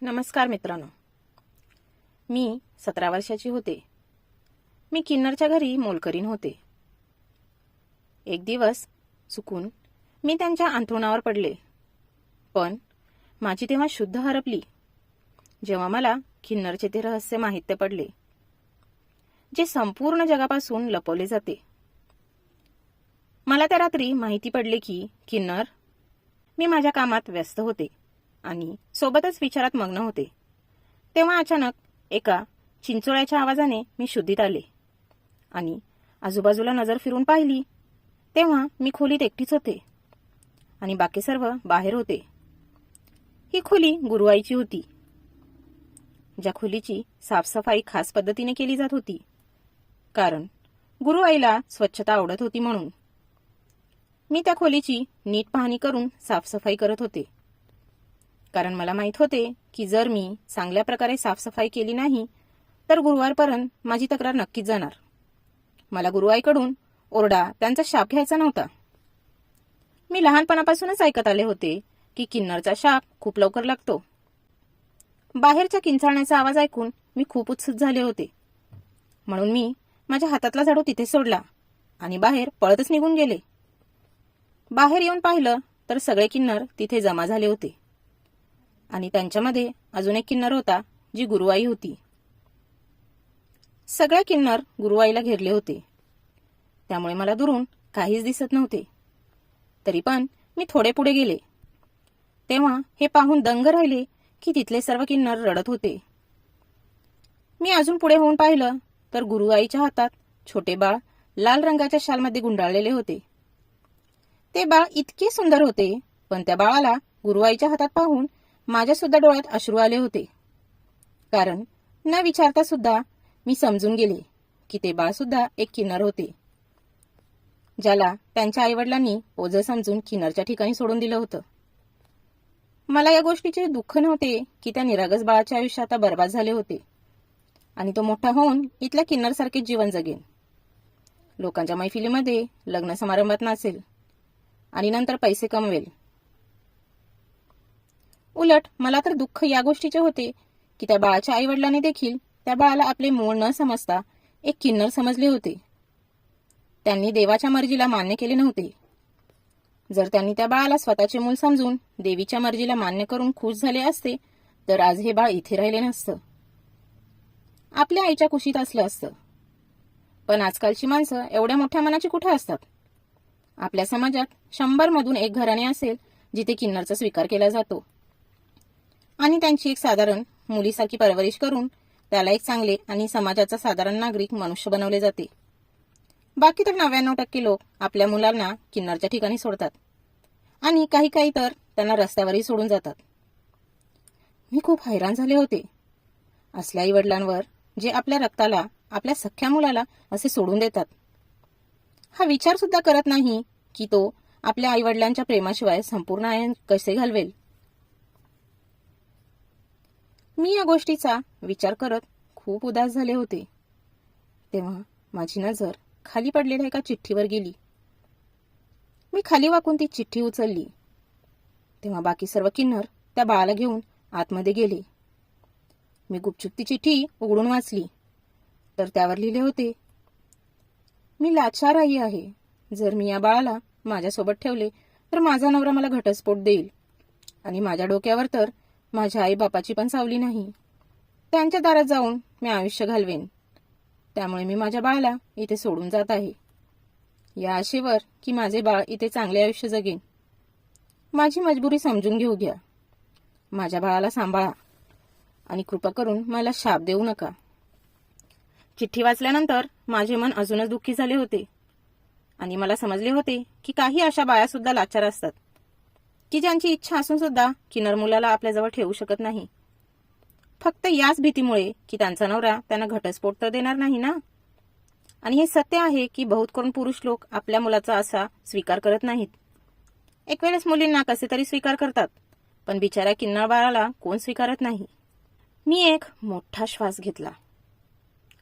नमस्कार मित्रांनो. मी सतरा वर्षाची होते. मी किन्नरच्या घरी मोलकरीन होते. एक दिवस चुकून मी त्यांच्या अंथरुणावर पडले. पण माझी तेव्हा शुद्ध हरपली. जेव्हा मला किन्नरचे ते रहस्य माहित्य पडले जे संपूर्ण जगापासून लपवले जाते. मला त्या रात्री माहिती पडले की किन्नर मी माझ्या कामात व्यस्त होते. आणि सोबतच विचारात मग्न होते. तेव्हा अचानक एका चिंचोळ्याच्या आवाजाने मी शुद्धीत आले आणि आजूबाजूला नजर फिरून पाहिली. तेव्हा मी खोलीत एकटीच होते आणि बाकी सर्व बाहेर होते. ही खोली गुरुवाईची होती ज्या खोलीची साफसफाई खास पद्धतीने केली जात होती कारण गुरुवाईला स्वच्छता आवडत होती म्हणून. मी त्या खोलीची नीट पाहणी करून साफसफाई करत होते. कारण मला माहीत होते की जर मी चांगल्या प्रकारे साफसफाई केली नाही तर गुरुवारपर्यंत माझी तक्रार नक्कीच जाणार. मला गुरुवाईकडून ओरडा त्यांचा शाप घ्यायचा नव्हता. मी लहानपणापासूनच ऐकत आले होते की किन्नरचा शाप खूप लवकर लागतो. बाहेरच्या किंचाळण्याचा आवाज ऐकून मी खूप उत्सुक झाले होते. म्हणून मी माझ्या हातातला झाडू तिथे सोडला आणि बाहेर पळतच निघून गेले. बाहेर येऊन पाहिलं तर सगळे किन्नर तिथे जमा झाले होते. आणि त्यांच्यामध्ये अजून एक किन्नर होता जी गुरुवाई होती. सगळे किन्नर गुरुवाईला घेरले होते. त्यामुळे मला दुरून काहीच दिसत नव्हते. तरी पण मी थोडे पुढे गेले. तेव्हा हे पाहून दंग राहिले की तिथले सर्व किन्नर रडत होते. मी अजून पुढे होऊन पाहिलं तर गुरुआईच्या हातात छोटे बाळ लाल रंगाच्या शालमध्ये गुंडाळलेले होते. ते बाळ इतके सुंदर होते पण त्या बाळाला गुरुवाईच्या हातात पाहून माझ्या सुद्धा डोळ्यात अश्रू आले होते. कारण न विचारता सुद्धा मी समजून गेले की ते बाळ सुद्धा एक किन्नर होते. ज्याला त्यांच्या आईवडिलांनी ओझं समजून किन्नरच्या ठिकाणी सोडून दिलं होतं. मला या गोष्टीचे दुःख नव्हते की त्या निरागस बाळाच्या आयुष्य आता बर्बाद झाले होते. आणि तो मोठा होऊन इथल्या किन्नरसारखेच जीवन जगेन. लोकांच्या मैफिलीमध्ये लग्न समारंभात नाचेल. आणि नंतर पैसे कमवेल. उलट मला तर दुःख या गोष्टीचे होते की त्या बाळाच्या आईवडिलांनी देखील त्या बाळाला आपले मूळ न समजता एक किन्नर समजले होते. त्यांनी देवाच्या मर्जीला मान्य केले नव्हते. जर त्यांनी त्या बाळाला स्वतःचे मूल समजून देवीच्या मर्जीला मान्य करून खुश झाले असते तर आज हे बाळ इथे राहिले नसतं. आपल्या आईच्या कुशीत असलं असतं. पण आजकालची माणसं एवढ्या मोठ्या मनाची कुठे असतात? आपल्या समाजात शंभर मधून एक घराणे असेल जिथे किन्नरचा स्वीकार केला जातो. आणि त्यांची एक साधारण मुलीसारखी परवरिश करून त्याला एक चांगले आणि समाजाचा साधारण नागरिक मनुष्य बनवले जाते. बाकी तर नव्याण्णव टक्के लोक आपल्या मुलांना किन्नरच्या ठिकाणी सोडतात. आणि काही काही तर त्यांना रस्त्यावरही सोडून जातात. मी खूप हैराण झाले होते. असल्या आई वडिलांवर जे आपल्या रक्ताला आपल्या सख्ख्या मुलाला असे सोडून देतात. हा विचार सुद्धा करत नाही की तो आपल्या आई वडिलांच्या प्रेमाशिवाय संपूर्ण आयन कसे घालवेल? मी या गोष्टीचा विचार करत खूप उदास झाले होते. तेव्हा माझी नजर खाली पडलेल्या एका चिठ्ठीवर गेली. मी खाली वाकून ती चिठ्ठी उचलली. तेव्हा बाकी सर्व किन्नर त्या बाळाला घेऊन आतमध्ये गेले. मी गुपचूप ती चिठ्ठी उघडून वाचली. तर त्यावर लिहिले होते मी लाचार आई आहे. जर मी या बाळाला माझ्यासोबत ठेवले तर माझा नवरा मला घटस्फोट देईल आणि माझ्या डोक्यावर तर माझ्या आई बापाची पण सावली नाही. त्यांच्या दारात जाऊन मी आयुष्य घालवेन. त्यामुळे मी माझ्या बाळाला इथे सोडून जात आहे. या आशेवर की माझे बाळ इथे चांगले आयुष्य जगेन. माझी मजबुरी समजून घेऊ घ्या. माझ्या बाळाला सांभाळा आणि कृपा करून मला शाप देऊ नका. चिठ्ठी वाचल्यानंतर माझे मन अजूनच दुःखी झाले होते आणि मला समजले होते की काही अशा बाया सुद्धा लाचार असतात. की ज्यांची इच्छा असून सुद्धा किन्नर मुलाला आपल्याजवळ ठेवू शकत नाही. फक्त याच भीतीमुळे की त्यांचा नवरा त्यांना घटस्फोट तर देणार नाही ना? आणि हे सत्य आहे की बहुत करून पुरुष लोक आपल्या मुलाचा असा स्वीकार करत नाहीत. एक वेळेस मुलींना कसे तरी स्वीकार करतात पण बिचाऱ्या किन्नर बाळाला कोण स्वीकारत नाही? मी एक मोठा श्वास घेतला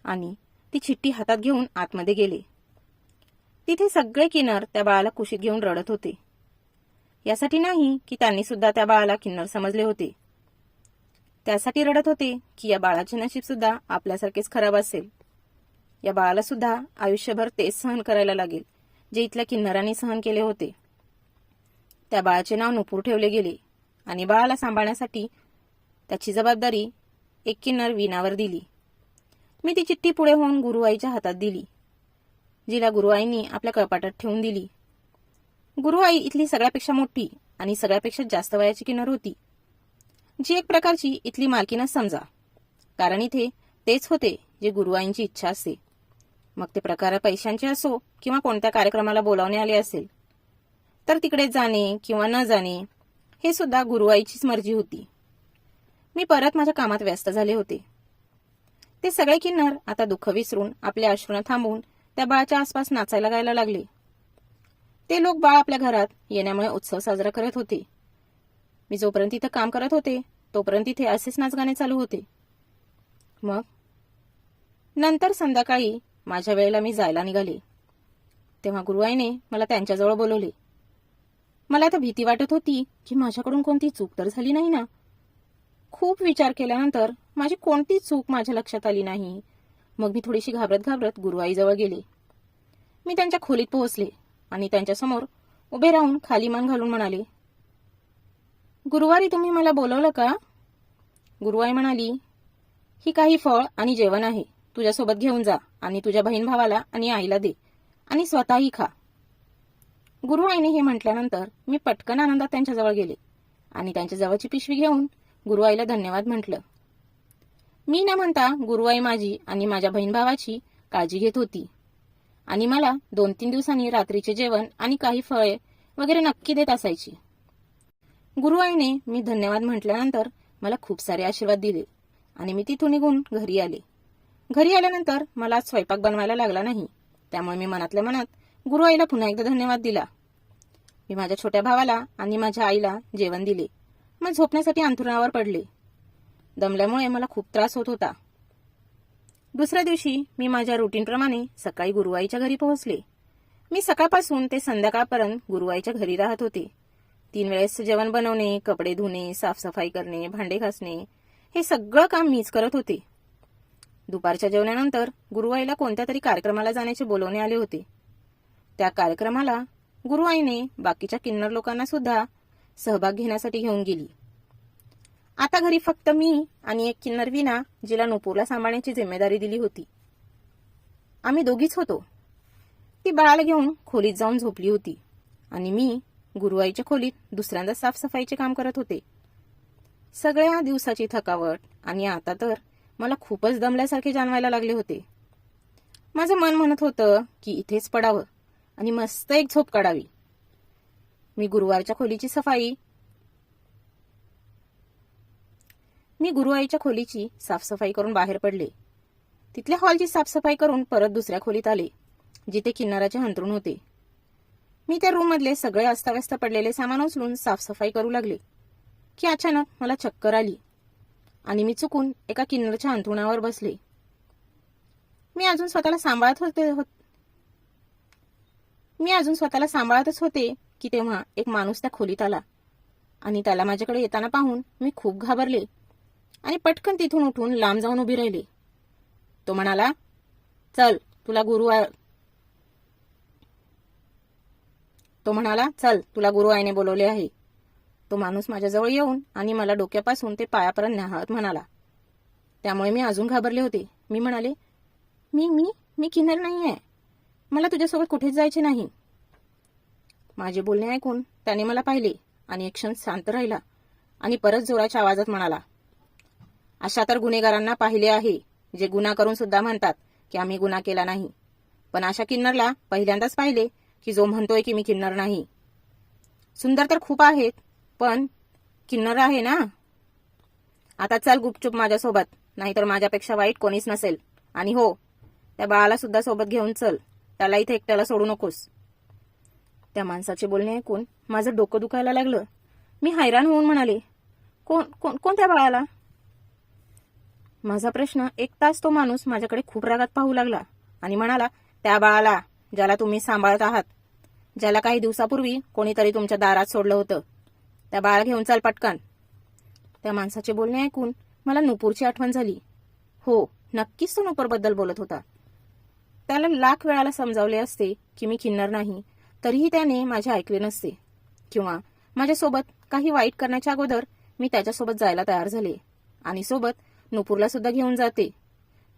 आणि ती चिठ्ठी हातात घेऊन आतमध्ये गेले. तिथे सगळे किनर त्या बाळाला कुशीत घेऊन रडत होते. यासाठी नाही की त्यांनी सुद्धा त्या बाळाला किन्नर समजले होते. त्यासाठी रडत होते की या बाळाचे नशीब सुद्धा आपल्यासारखेच खराब असेल. या बाळाला सुद्धा आयुष्यभर तेच सहन करायला लागेल जे इथल्या किन्नरांनी सहन केले होते. त्या बाळाचे नाव नुपूर ठेवले गेले आणि बाळाला सांभाळण्यासाठी त्याची जबाबदारी एक किन्नर विनावर दिली. मी ती चिठ्ठी पुढे होऊन गुरुआईच्या हातात दिली जिला गुरुआईंनी आपल्या कपाटात ठेवून दिली. गुरुआई इथली सगळ्यापेक्षा मोठी आणि सगळ्यापेक्षा जास्त वयाची किन्नर होती. जी एक प्रकारची इथली मालकीनच समजा. कारण इथे तेच होते जे गुरुआईंची इच्छा असते. मग ते प्रकार पैशांचे असो किंवा कोणत्या कार्यक्रमाला बोलावणे आले असेल. तर तिकडे जाणे किंवा न जाणे हे सुद्धा गुरुआईचीच मर्जी होती. मी परत माझ्या कामात व्यस्त झाले होते. ते सगळे किन्नर आता दुःख विसरून आपल्या अश्रूनं थांबवून त्या बाळाच्या आसपास नाचायला गायला लागले. ते लोक बाळ आपल्या घरात येण्यामुळे उत्सव साजरा करत होते. मी जोपर्यंत तिथं काम करत होते तोपर्यंत इथे असेच नाचगाणे चालू होते. मग? नंतर संध्याकाळी माझ्या वेळेला मी जायला निघाले. तेव्हा गुरुआईने मला त्यांच्याजवळ बोलवले. मला आता भीती वाटत होती की माझ्याकडून कोणती चूक तर झाली नाही ना? खूप विचार केल्यानंतर माझी कोणतीच चूक माझ्या लक्षात आली नाही. मग मी थोडीशी घाबरत घाबरत गुरुआईजवळ गेले. मी त्यांच्या खोलीत पोहोचले. आणि त्यांच्यासमोर उभे राहून खाली मान घालून म्हणाले गुरुवारी तुम्ही मला बोलवलं का? गुरुवाई म्हणाली ही काही फळ आणि जेवण आहे. तुझ्यासोबत घेऊन जा आणि तुझ्या बहीण भावाला आणि आईला दे आणि स्वतःही खा. गुरुआईने हे म्हटल्यानंतर मी पटकन आनंदात त्यांच्याजवळ गेले आणि त्यांच्या जवळची पिशवी घेऊन गुरुआईला धन्यवाद म्हटलं. मी न म्हणता गुरुआई माझी आणि माझ्या बहीण भावाची काळजी घेत होती. आणि मला दोन तीन दिवसांनी रात्रीचे जेवण आणि काही फळे वगैरे नक्की देत असायची. गुरुआईने मी धन्यवाद म्हटल्यानंतर मला खूप सारे आशीर्वाद दिले आणि मी तिथून निघून घरी आले. घरी आल्यानंतर मला आज स्वयंपाक बनवायला लागला नाही. त्यामुळे मी मनातल्या मनात गुरुआईला पुन्हा एकदा धन्यवाद दिला. मी माझ्या छोट्या भावाला आणि माझ्या आईला जेवण दिले. मग झोपण्यासाठी अंथरुणावर पडले. दमल्यामुळे मला खूप त्रास होत होता. दुसऱ्या दिवशी मी माझ्या रुटीनप्रमाणे सकाळी गुरुवाईच्या घरी पोहोचले. मी सकाळपासून ते संध्याकाळपर्यंत गुरुवाईच्या घरी राहत होते. तीन वेळेस जेवण बनवणे कपडे धुणे साफसफाई करणे भांडे घासणे हे सगळं काम मीच करत होते. दुपारच्या जेवणानंतर गुरुवाईला कोणत्या तरी कार्यक्रमाला जाण्याचे बोलवणे आले होते. त्या कार्यक्रमाला गुरुवाईने बाकीच्या किन्नर लोकांना सुद्धा सहभाग घेण्यासाठी घेऊन गेली. आता घरी फक्त मी आणि एक किन्नर विना जिला नुपूरला सांभाळण्याची जिम्मेदारी दिली होती. आम्ही दोघीच होतो. ती बाळाला घेऊन खोलीत जाऊन झोपली होती आणि मी गुरुवाईच्या खोलीत दुसऱ्यांदा साफसफाईचे काम करत होते. सगळ्या दिवसाची थकावट आणि आता तर मला खूपच दमल्यासारखे जाणवायला लागले होते. माझं मन म्हणत होतं की इथेच पडावं आणि मस्त एक झोप काढावी. मी गुरुवारच्या खोलीची सफाई मी गुरुआईच्या खोलीची साफसफाई करून बाहेर पडले. तिथल्या हॉलची साफसफाई करून परत दुसऱ्या खोलीत आले जिथे किन्नाराचे हंतरून होते. मी त्या रूम मधले सगळे अस्ताव्यस्त पडलेले सामान उचलून साफसफाई करू लागले की अचानक मला चक्कर आली आणि मी चुकून एका किन्नरच्या अंथरुणावर बसले. मी अजून स्वतःला सांभाळत होते मी अजून स्वतःला सांभाळतच होते की तेव्हा एक माणूस त्या खोलीत आला आणि त्याला माझ्याकडे येताना पाहून मी खूप घाबरले. आणि पटकन तिथून उठून लांब जाऊन उभी राहिली. तो म्हणाला चल तुला गुरु तो म्हणाला चल तुला गुरु आईने बोलवले आहे. तो माणूस माझ्याजवळ येऊन आणि मला डोक्यापासून ते पायापर्यंत न्याहत म्हणाला. त्यामुळे मी अजून घाबरले होते. मी म्हणाले मी मी मी किन्नर नाही आहे मला तुझ्यासोबत कुठेच जायचे नाही. माझे बोलणे ऐकून त्याने मला पाहिले आणि एक क्षण शांत राहिला आणि परत जोराच्या आवाजात म्हणाला अशा तर गुन्हेगारांना पाहिले आहे जे गुन्हा करून सुद्धा म्हणतात की आम्ही गुन्हा केला नाही. पण अशा किन्नरला पहिल्यांदाच पाहिले की जो म्हणतोय की मी किन्नर नाही. सुंदर तर खूप आहेत पण किन्नर आहे ना? आता चल गुपचूप माझ्यासोबत नाहीतर माझ्यापेक्षा वाईट कोणीच नसेल. आणि हो त्या बाळाला सुद्धा सोबत घेऊन चल त्याला इथे एकट्याला सोडू नकोस. त्या माणसाचे बोलणे ऐकून माझं डोकं दुखायला लागलं. मी हैराण होऊन म्हणाले कोण कोण कोणत्या बाळाला? माझा प्रश्न एक तास तो माणूस माझ्याकडे खूप रागात पाहू लागला आणि म्हणाला त्या बाळाला ज्याला तुम्ही सांभाळत आहात ज्याला काही दिवसापूर्वी कोणीतरी तुमच्या दारात सोडलं होतं त्या बाळा घेऊन चाल पटकन. त्या माणसाचे बोलणे ऐकून मला नुपूरची आठवण झाली. हो नक्कीच तो नुपूरबद्दल बोलत होता. त्याला लाख वेळाला समजावले असते की मी किन्नर नाही तरीही त्याने माझे ऐकले नसते. किंवा माझ्यासोबत काही वाईट करण्याच्या अगोदर मी त्याच्यासोबत जायला तयार झाले आणि सोबत नुपूरला सुद्धा घेऊन जाते.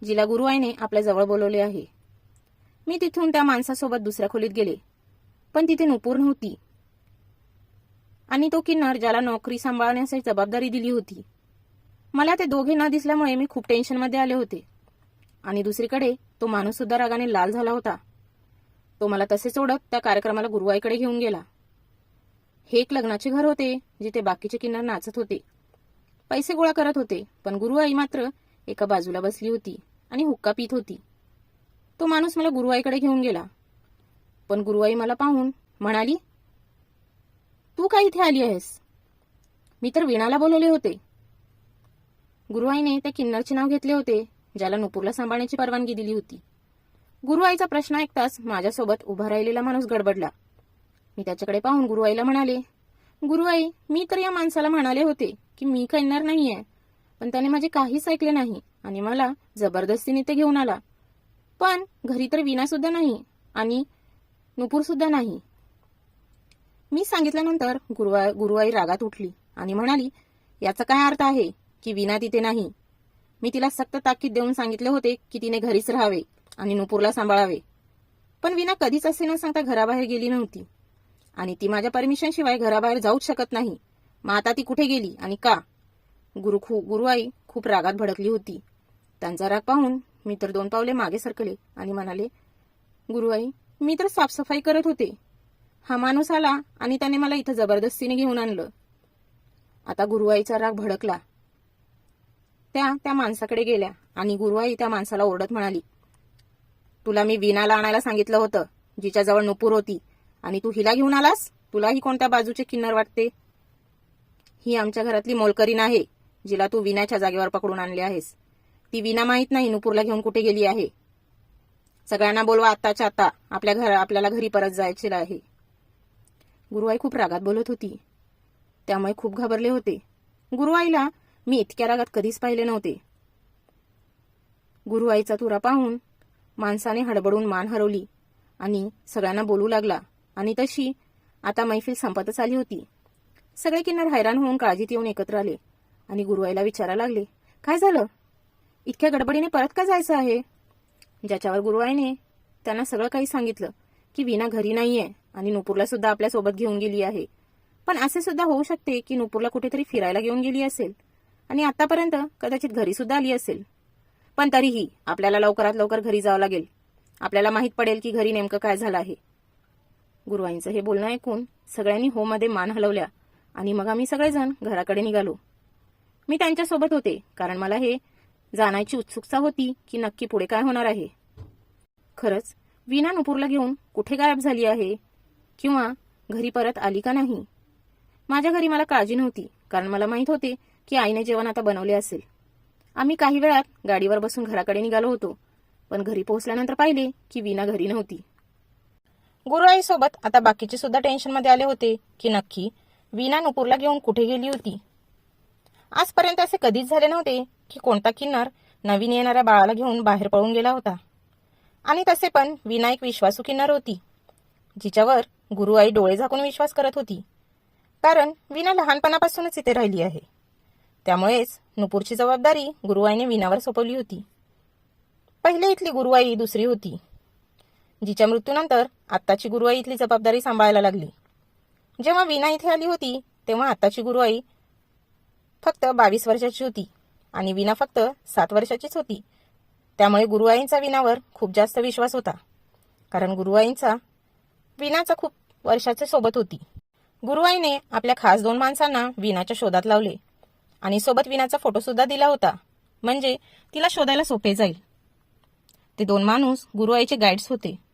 जिला गुरुआईने आपल्या जवळ बोलवले आहे. मी तिथून त्या माणसासोबत दुसऱ्या खोलीत गेले. पण तिथे नुपूर नव्हती. आणि तो किन्नर ज्याला नोकरी सांभाळण्याची जबाबदारी दिली होती. मला ते दोघे न दिसल्यामुळे मी खूप टेन्शनमध्ये आले होते. आणि दुसरीकडे तो माणूस सुद्धा रागाने लाल झाला होता. तो मला तसेच ओढत त्या कार्यक्रमाला गुरुवाईकडे घेऊन गेला. हे एक लग्नाचे घर होते जिथे बाकीचे किन्नर नाचत होते. पैसे गोळा करत होते पण गुरुआई मात्र एका बाजूला बसली होती आणि हुक्का पित होती. तो माणूस मला गुरुआईकडे घेऊन गेला. पण गुरुआई मला पाहून म्हणाली तू काय इथे आली आहेस? मी तर वीणाला बोलवले होते. गुरुआईने त्या किन्नरचे नाव घेतले होते ज्याला नुपूरला सांभाळण्याची परवानगी दिली होती. गुरुआईचा प्रश्न ऐकताच माझ्यासोबत उभा राहिलेला माणूस गडबडला. मी त्याच्याकडे पाहून गुरुआईला म्हणाले गुरुआई मी तर या माणसाला म्हणाले होते की मी किन्नर नाहीये. पण त्याने माझे काहीच ऐकले नाही आणि मला जबरदस्तीने ते घेऊन आला. पण घरी तर विना सुद्धा नाही आणि नुपूर सुद्धा नाही. मी सांगितल्यानंतर गुरुवाई गुरुवाई रागात उठली आणि म्हणाली याचा काय अर्थ आहे की विना तिथे नाही? मी तिला सक्त ताकीद देऊन सांगितले होते की तिने घरीच राहावे आणि नुपूरला सांभाळावे. पण विना कधीच असे न सांगता घराबाहेर गेली नव्हती. आणि ती माझ्या परमिशनशिवाय घराबाहेर जाऊच शकत नाही. मग आता ती कुठे गेली आणि का? गुरु खू गुरुआई खूप रागात भडकली होती. त्यांचा राग पाहून मी तर दोन पावले मागे सरकले आणि म्हणाले गुरुआई मी तर साफसफाई करत होते. हा माणूस आला आणि त्याने मला इथं जबरदस्तीने घेऊन आणलं. आता गुरुआईचा राग भडकला. त्या त्या माणसाकडे गेल्या आणि गुरुआई त्या माणसाला ओरडत म्हणाली तुला मी विनाला आणायला सांगितलं होतं जिच्याजवळ नुपूर होती. आणि तू हिला घेऊन आलास? तुलाही कोणत्या बाजूचे किन्नर वाटते? ही आमच्या घरातली मोलकरीन आहे जिला तू विनाच्या जागेवर पकडून आणली आहेस. ती विना माहीत नाही नुपूरला घेऊन कुठे गेली आहे. सगळ्यांना बोलवा आत्ताच्या आता आपल्या घर आपल्याला घरी परत जायचे आहे. गुरुआई खूप रागात बोलत होती. त्यामुळे खूप घाबरले होते. गुरुआईला मी इतक्या रागात कधीच पाहिले नव्हते. गुरुआईचा तुरा पाहून माणसाने हडबडून मान हरवली आणि सगळ्यांना बोलू लागला. आणि तशी आता मैफिल संपतच आली होती. सगळे किन्नर हैराण होऊन काळजीत येऊन एकत्र आले आणि गुरुआईला विचारायला लागले काय झालं? इतक्या गडबडीने परत का जायचं आहे? ज्याच्यावर गुरुआईने त्यांना सगळं काही सांगितलं की विना घरी नाहीये आणि नुपूरला सुद्धा आपल्यासोबत घेऊन गेली आहे. पण असे सुद्धा होऊ शकते की नुपूरला कुठेतरी फिरायला घेऊन गेली असेल आणि आतापर्यंत कदाचित घरी सुद्धा आली असेल. पण तरीही आपल्याला लवकरात लवकर घरी जावं लागेल. आपल्याला माहीत पडेल की घरी नेमकं काय झालं आहे. गुरुवाईंचं हे बोलणं ऐकून सगळ्यांनी हो मध्ये मान हलवल्या आणि मग आम्ही सगळेजण घराकडे निघालो. मी त्यांच्यासोबत होते कारण मला हे जाण्याची उत्सुकता होती की नक्की पुढे काय होणार आहे. खरंच विना नुपूरला घेऊन कुठे गायब झाली आहे? किंवा घरी परत आली का नाही? माझ्या घरी मला काळजी नव्हती कारण मला माहीत होते की आईने जेवण आता बनवले असेल. आम्ही काही वेळात गाडीवर बसून घराकडे निघालो होतो पण घरी पोहोचल्यानंतर पाहिले की विना घरी नव्हती. गुरुआईसोबत आता बाकीचे सुद्धा टेन्शनमध्ये आले होते की नक्की वीणा नुपूरला घेऊन कुठे गेली होती? आजपर्यंत असे कधीच झाले नव्हते की कोणता किन्नर नवीन येणाऱ्या बाळाला घेऊन बाहेर पळून गेला होता. आणि तसे पण विना एक विश्वासू किन्नर होती जिच्यावर गुरुआई डोळे झाकून विश्वास करत होती. कारण विना लहानपणापासूनच इथे राहिली आहे. त्यामुळेच नुपूरची जबाबदारी गुरुआईने विनावर सोपवली होती. पहिले इथली गुरुआई दुसरी होती. जिच्या मृत्यूनंतर आत्ताची गुरुवाई इथली जबाबदारी सांभाळायला लागली. जेव्हा विना इथे आली होती तेव्हा आत्ताची गुरुवाई फक्त बावीस वर्षाची होती आणि विना फक्त सात वर्षाचीच होती. त्यामुळे गुरुआईंचा विनावर खूप जास्त विश्वास होता. कारण गुरुआईंचा विनाचा खूप वर्षाच्या सोबत होती. गुरुआईने आपल्या खास दोन माणसांना विनाच्या शोधात लावले आणि सोबत विनाचा फोटो सुद्धा दिला होता. म्हणजे तिला शोधायला सोपे जाईल. ते दोन माणूस गुरुआईचे गाईड्स होते.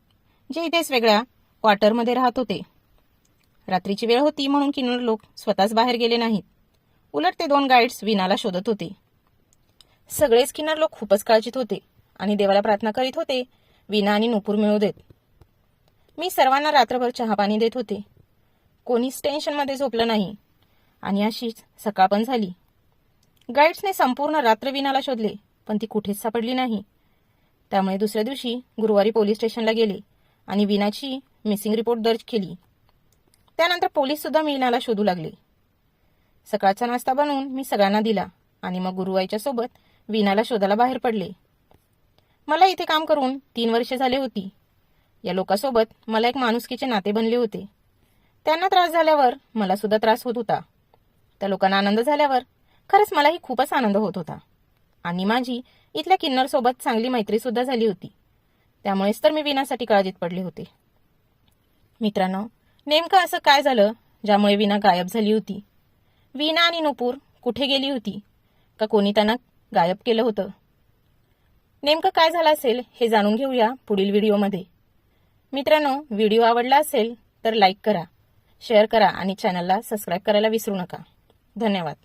जे इथेच वेगळ्या क्वार्टरमध्ये राहत होते. रात्रीची वेळ होती म्हणून किन्नर लोक स्वतःच बाहेर गेले नाहीत. उलट ते दोन गाईड्स विनाला शोधत होते. सगळेच किन्नर लोक खूपच काळजीत होते आणि देवाला प्रार्थना करीत होते विना आणि नुपूर मिळू देत. मी सर्वांना रात्रभर चहापाणी देत होते. कोणीच टेन्शनमध्ये झोपलं नाही. आणि अशीच सकाळ पण झाली. गाईड्सने संपूर्ण रात्र विनाला शोधले पण ती कुठेच सापडली नाही. त्यामुळे दुसऱ्या दिवशी गुरुवारी पोलीस स्टेशनला गेले. आणि विनाची मिसिंग रिपोर्ट दर्ज केली. त्यानंतर पोलीस सुद्धा मीनाला शोधू लागले. सकाळचा नाश्ता बनवून मी सगळ्यांना दिला आणि मग गुरुवाईच्या सोबत विनाला शोधायला बाहेर पडले. मला इथे काम करून तीन वर्षे झाले होती. या लोकांसोबत मला एक माणुसकीचे नाते बनले होते. त्यांना त्रास झाल्यावर मला सुद्धा त्रास होत होता. त्या लोकांना आनंद झाल्यावर खरंच मलाही खूपच आनंद होत होता. आणि माझी इथल्या किन्नरसोबत चांगली मैत्री सुद्धा झाली होती. त्यामुळेच तर मी विनासाठी काळजीत पडले होते. मित्रांनो नेमकं असं काय झालं ज्यामुळे विना गायब झाली होती? विना आणि नुपूर कुठे गेली होती? का कोणी त्यांना गायब केलं होतं? नेमकं काय झालं असेल हे जाणून घेऊया पुढील व्हिडिओमध्ये. मित्रांनो व्हिडिओ आवडला असेल तर लाईक करा शेअर करा आणि चॅनलला सबस्क्राईब करायला विसरू नका. धन्यवाद.